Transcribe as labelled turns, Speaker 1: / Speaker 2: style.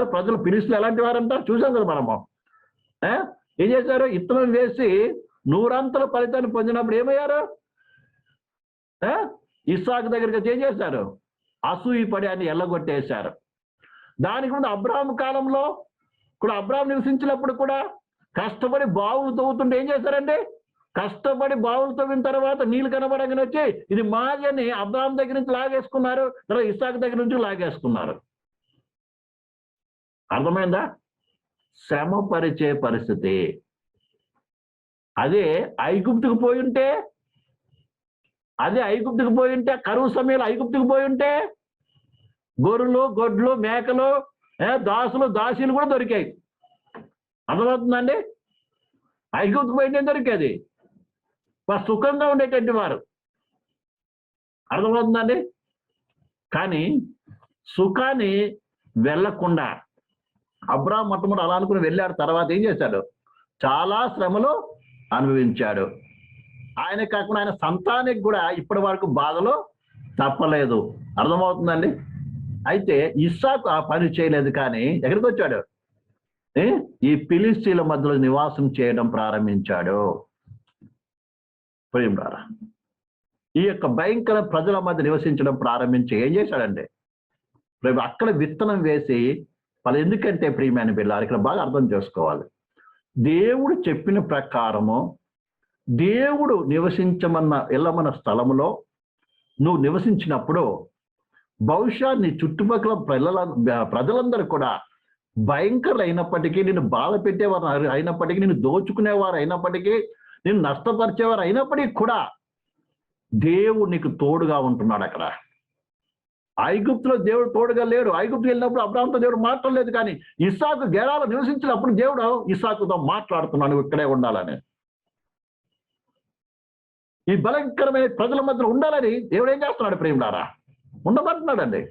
Speaker 1: ప్రజలు పిలుస్తులు ఎలాంటి వారంటారు చూసాం కదా మనము. ఏం చేశారు? ఇత్తనం వేసి నూరంతల ఫలితాన్ని పొందినప్పుడు ఏమయ్యారు? ఇస్సాకు దగ్గరికి ఏం చేశారు? అసూయి పడి అని ఎల్లగొట్టేశారు. దానికి ముందు అబ్రాహం కాలంలో కూడా అబ్రాహం నివసించినప్పుడు కూడా కష్టపడి బావులు తవ్వుతుంటే ఏం చేశారండి? కష్టపడి బావులు తవ్విన తర్వాత నీళ్ళు కనబడగానే వచ్చి ఇది మాది అని అబ్రాహం దగ్గర నుంచి లాగేసుకున్నారు. తర్వాత ఇస్సాకు దగ్గర నుంచి లాగేసుకున్నారు. అర్థమైందా? శ్రమ పరిచే పరిస్థితి. అదే ఐగుప్తుకు పోయి ఉంటే? అదే ఐగుప్తుకు పోయి ఉంటే? కరువు సమయంలో ఐగుప్తుకు పోయి ఉంటే? గొర్రెలు గొడ్లు మేకలు దాసులు దాసీలు కూడా దొరికాయి. అర్థమవుతుందండి? ఐగుప్తుకు పోయింటే దొరికేది? వారు సుఖంగా ఉండేటువంటి వారు. అర్థమవుతుందండి? కానీ సుఖాన్ని వెళ్ళకుండా అబ్రాహం మొట్టమొదటి అలా అనుకుని వెళ్ళాడు. తర్వాత ఏం చేశాడు? చాలా శ్రమలు అనుభవించాడు. ఆయన కాకుండా ఆయన సంతానికి కూడా ఇప్పటి వరకు బాధలో తప్పలేదు. అర్థమవుతుందండి? అయితే ఇస్సాకు ఆ పని చేయలేదు కానీ ఎక్కడికి వచ్చాడు? ఈ పిలిస్తీల మధ్యలో నివాసం చేయడం ప్రారంభించాడు. ప్రేమరారా ఈ యొక్క భయంకర ప్రజల మధ్య నివసించడం ప్రారంభించి ఏం చేశాడండి? రేపు అక్కడ విత్తనం వేసి వాళ్ళు ఎందుకంటే ప్రియమైన పిల్లలు ఇక్కడ బాగా అర్థం చేసుకోవాలి. దేవుడు చెప్పిన ప్రకారము దేవుడు నివసించమన్న వెళ్ళమన్న స్థలములో నువ్వు నివసించినప్పుడు బహుశా నీ చుట్టుపక్కల ప్రజల ప్రజలందరూ కూడా భయంకరులు అయినప్పటికీ నేను బాధ పెట్టేవారు అయినప్పటికీ నేను దోచుకునేవారు అయినప్పటికీ నేను నష్టపరిచేవారు అయినప్పటికీ కూడా దేవుడు నీకు తోడుగా ఉంటున్నాడు అక్కడ. ఐగుప్తులో దేవుడు తోడుగా లేడు. ఐగుప్తు వెళ్ళినప్పుడు అబ్రాహంతో దేవుడు మాట్లాడలేదు కానీ ఇస్సాకు గెరాలో నివసించినప్పుడు దేవుడు ఇస్సాకుతో మాట్లాడుతున్నాను ఇక్కడే ఉండాలని. ఈ భయంకరమైన ప్రజల మధ్య ఉండాలని దేవుడు ఏం చేస్తున్నాడు ప్రేమడారా ఉండమంటున్నాడండి.